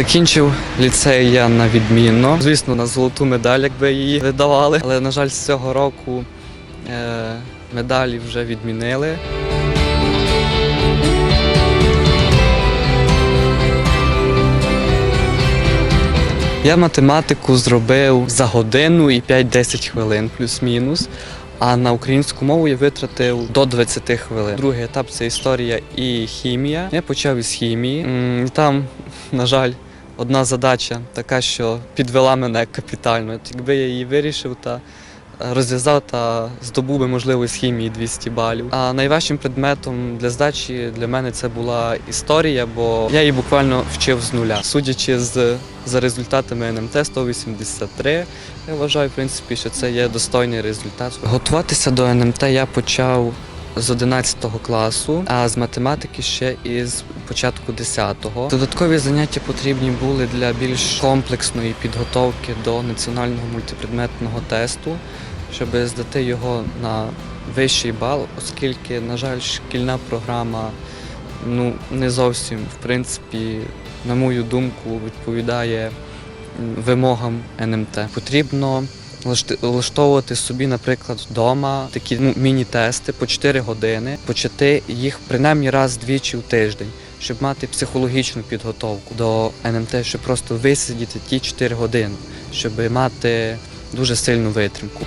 Закінчив ліцей я на відмінно. Звісно, на золоту медаль, якби її видавали. Але, на жаль, з цього року е, медалі вже відмінили. Я математику зробив за годину і 5-10 хвилин, плюс-мінус. А на українську мову я витратив до 20 хвилин. Другий етап це історія і хімія. Я почав із хімії. Там, на жаль, одна задача така, що підвела мене капітально. От Якби я її вирішив та розв'язав та здобув би, можливо, з хімії 200 балів. А найважчим предметом для здачі для мене це була історія, бо я її буквально вчив з нуля. Судячи з за результатами НМТ 183, я вважаю, в принципі, що це є достойний результат. Готуватися до НМТ я почав з 11 класу, а з математики ще із початку 10-го. Додаткові заняття потрібні були для більш комплексної підготовки до національного мультипредметного тесту, щоб здати його на вищий бал, оскільки, на жаль, шкільна програма ну, не зовсім, в принципі, на мою думку, відповідає вимогам НМТ. Потрібно влаштовувати собі, наприклад, вдома такі ну, міні-тести по 4 години, почати їх принаймні раз-двічі в тиждень, щоб мати психологічну підготовку до НМТ, щоб просто висидіти ті 4 години, щоб мати дуже сильну витримку.